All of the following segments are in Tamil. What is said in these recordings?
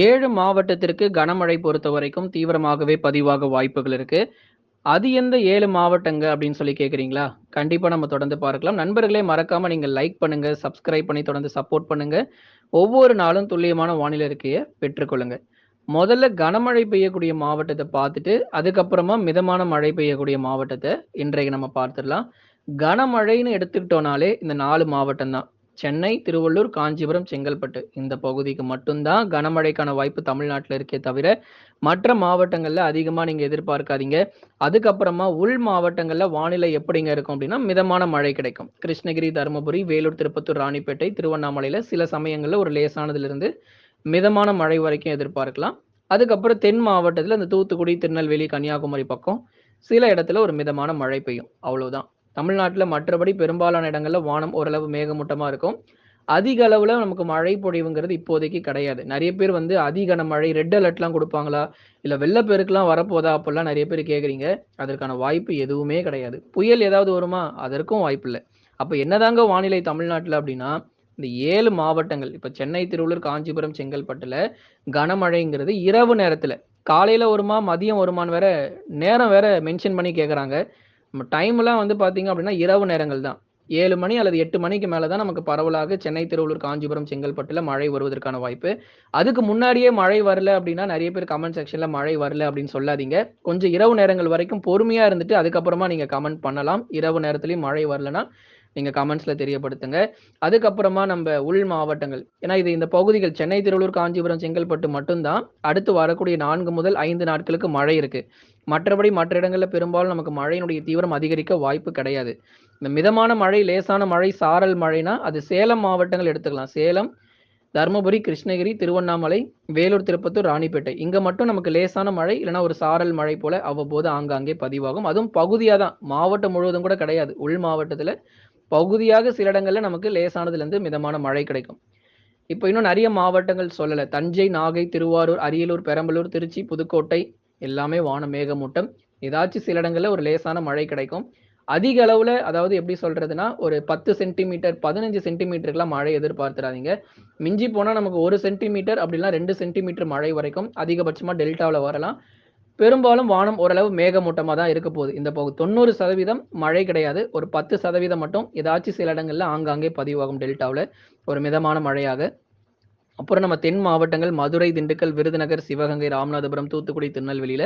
ஏழு மாவட்டத்திற்கு கனமழை பொறுத்த வரைக்கும் தீவிரமாகவே பதிவாக வாய்ப்புகள் இருக்கு. அது எந்த ஏழு மாவட்டங்க அப்படின்னு சொல்லி கேட்குறீங்களா? கண்டிப்பாக நம்ம தொடர்ந்து பார்க்கலாம். நண்பர்களே மறக்காம நீங்கள் லைக் பண்ணுங்க, சப்ஸ்கிரைப் பண்ணி தொடர்ந்து சப்போர்ட் பண்ணுங்க. ஒவ்வொரு நாளும் துல்லியமான வானிலை இருக்கையை பெற்றுக்கொள்ளுங்க. முதல்ல கனமழை பெய்யக்கூடிய மாவட்டத்தை பார்த்துட்டு, அதுக்கப்புறமா மிதமான மழை பெய்யக்கூடிய மாவட்டத்தை இன்றைக்கு நம்ம பார்த்துடலாம். கனமழைன்னு எடுத்துக்கிட்டோனாலே இந்த நாலு மாவட்டம் தான். சென்னை, திருவள்ளூர், காஞ்சிபுரம், செங்கல்பட்டு இந்த பகுதிக்கு மட்டும் தான் கனமழைக்கான வாய்ப்பு தமிழ்நாட்டில் இருக்கே தவிர, மற்ற மாவட்டங்களில் அதிகமாக நீங்கள் எதிர்பார்க்காதீங்க. அதுக்கப்புறமா உள் மாவட்டங்களில் வானிலை எப்படிங்க இருக்கும் அப்படின்னா, மிதமான மழை கிடைக்கும். கிருஷ்ணகிரி, தருமபுரி, வேலூர், திருப்பத்தூர், ராணிப்பேட்டை, திருவண்ணாமலையில் சில சமயங்களில் ஒரு லேசானதுலேருந்து மிதமான மழை வரைக்கும் எதிர்பார்க்கலாம். அதுக்கப்புறம் தென் மாவட்டத்தில் இந்த தூத்துக்குடி, திருநெல்வேலி, கன்னியாகுமரி பக்கம் சில இடத்துல ஒரு மிதமான மழை பெய்யும். அவ்வளோதான் தமிழ்நாட்டில் மற்றபடி பெரும்பாலான இடங்களில் வானம் ஓரளவு மேகமூட்டமாக இருக்கும். அதிக அளவில் நமக்கு மழை பொழிவுங்கிறது இப்போதைக்கு கிடையாது. நிறைய பேர் வந்து அதிகன மழை ரெட் அலர்ட்லாம் கொடுப்பாங்களா இல்லை வெள்ளப்பெருக்குலாம் வரப்போதா? அப்படிலாம் நிறைய பேர் கேட்குறீங்க. அதற்கான வாய்ப்பு எதுவுமே கிடையாது. புயல் ஏதாவது வருமா? அதற்கும் வாய்ப்பில்லை அப்போ என்னதாங்க வானிலை தமிழ்நாட்டில் அப்படின்னா, இந்த ஏழு மாவட்டங்கள் இப்போ சென்னை, திருவள்ளூர், காஞ்சிபுரம், செங்கல்பட்டில் கனமழைங்கிறது இரவு நேரத்தில் காலையில் வருமா? மதியம் வருமானு வேற நேரம் வேற மென்ஷன் பண்ணி கேட்குறாங்க. நம்ம டைம்லாம் வந்து பார்த்தீங்க அப்படின்னா, இரவு நேரங்கள் தான். ஏழு மணி அல்லது எட்டு மணிக்கு மேலே தான் நமக்கு பரவலாக சென்னை, திருவள்ளூர், காஞ்சிபுரம், செங்கல்பட்டில் மழை வருவதற்கான வாய்ப்பு. அதுக்கு முன்னாடியே மழை வரல அப்படின்னா, நிறைய பேர் கமெண்ட் செக்ஷனில் மழை வரல அப்படின்னு சொல்லாதீங்க. கொஞ்சம் இரவு நேரங்கள் வரைக்கும் பொறுமையாக இருந்துட்டு, அதுக்கப்புறமா நீங்கள் கமெண்ட் பண்ணலாம். இரவு நேரத்துலையும் மழை வரலன்னா, நீங்க கமெண்ட்ஸ்ல தெரியப்படுத்துங்க. அதுக்கப்புறமா நம்ப உள் மாவட்டங்கள். ஏன்னா இது இந்த பகுதிகள் சென்னை, திருவள்ளூர், காஞ்சிபுரம், செங்கல்பட்டு மட்டும்தான் அடுத்து வரக்கூடிய நான்கு முதல் ஐந்து நாட்களுக்கு மழை இருக்கு. மற்றபடி மற்ற இடங்களில் பெரும்பாலும் நமக்கு மழையினுடைய தீவிரம் அதிகரிக்க வாய்ப்பு கிடையாது. இந்த மிதமான மழை, லேசான மழை, சாரல் மழைனா, அது சேலம் மாவட்டங்கள் எடுத்துக்கலாம். சேலம், தர்மபுரி, கிருஷ்ணகிரி, திருவண்ணாமலை, வேலூர், திருப்பத்தூர், ராணிப்பேட்டை. இங்கே மட்டும் நமக்கு லேசான மழை, இல்லைன்னா ஒரு சாரல் மழை போல அவ்வப்போது ஆங்காங்கே பதிவாகும். அதுவும் பகுதியாக தான். மாவட்டம் முழுவதும் கூட கிடையாது. உள் மாவட்டத்தில் பகுதியாக சில இடங்கள்ல நமக்கு லேசானதுலேருந்து மிதமான மழை கிடைக்கும். இப்போ இன்னும் நிறைய மாவட்டங்கள் சொல்லலை தஞ்சை, நாகை, திருவாரூர், அரியலூர், பெரம்பலூர், திருச்சி, புதுக்கோட்டை எல்லாமே வான மேகமூட்டம். ஏதாச்சும் சில இடங்களில் ஒரு லேசான மழை கிடைக்கும். அதிக அளவில் அதாவது எப்படி சொல்றதுன்னா, ஒரு 10 சென்டிமீட்டர், 15 சென்டிமீட்டருக்குலாம் மழை எதிர்பார்த்துறாதீங்க. மிஞ்சி போனால் நமக்கு ஒரு சென்டிமீட்டர் அப்படின்னா ரெண்டு சென்டிமீட்டர் மழை வரைக்கும் அதிகபட்சமாக டெல்டாவில் வரலாம். பெரும்பாலும் வானம் ஓரளவு மேகமூட்டமாக தான் இருக்க போகுது. இந்த பகுதி தொண்ணூறு சதவீதம் மழை கிடையாது. ஒரு 10% மட்டும் ஏதாச்சும் சில இடங்களில் ஆங்காங்கே பதிவாகும் டெல்டாவில் ஒரு மிதமான மழையாக. அப்புறம் நம்ம தென் மாவட்டங்கள் மதுரை, திண்டுக்கல், விருதுநகர், சிவகங்கை, ராமநாதபுரம், தூத்துக்குடி, திருநெல்வேலியில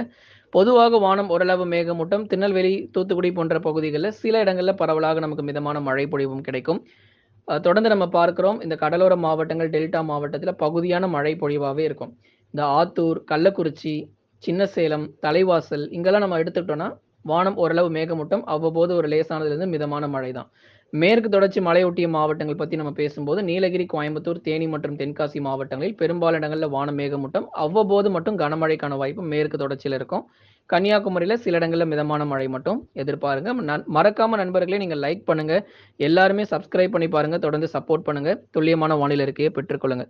பொதுவாக வானம் ஓரளவு மேகமூட்டம். திருநெல்வேலி, தூத்துக்குடி போன்ற பகுதிகளில் சில இடங்களில் பரவலாக நமக்கு மிதமான மழை பொழிவும் கிடைக்கும். தொடர்ந்து நம்ம பார்க்கிறோம். இந்த கடலோர மாவட்டங்கள், டெல்டா மாவட்டத்தில் பகுதியான மழை பொழிவாகவே இருக்கும். இந்த ஆத்தூர், கள்ளக்குறிச்சி, சின்ன சேலம் தலைவாசல் இங்கெல்லாம் நம்ம எடுத்துக்கிட்டோம்னா, வானம் ஓரளவு மேகமூட்டம். அவ்வப்போது ஒரு லேசானதுலேருந்து மிதமான மழை தான். மேற்கு தொடர்ச்சி மலையொட்டிய மாவட்டங்கள் பற்றி நம்ம பேசும்போது, நீலகிரி, கோயம்புத்தூர், தேனி மற்றும் தென்காசி மாவட்டங்களில் பெரும்பாலான இடங்களில் வான மேகமூட்டம். அவ்வப்போது மட்டும் கனமழைக்கான வாய்ப்பு மேற்கு தொடர்ச்சியில் இருக்கும். கன்னியாகுமரியில் சில இடங்களில் மிதமான மழை மட்டும் எதிர்பாருங்க. நன் மறக்காம நண்பர்களே நீங்கள் லைக் பண்ணுங்க. எல்லாருமே சப்ஸ்கிரைப் பண்ணி பாருங்க. தொடர்ந்து சப்போர்ட் பண்ணுங்க. துல்லியமான வானிலை இருக்கையே பெற்றுக்கொள்ளுங்க.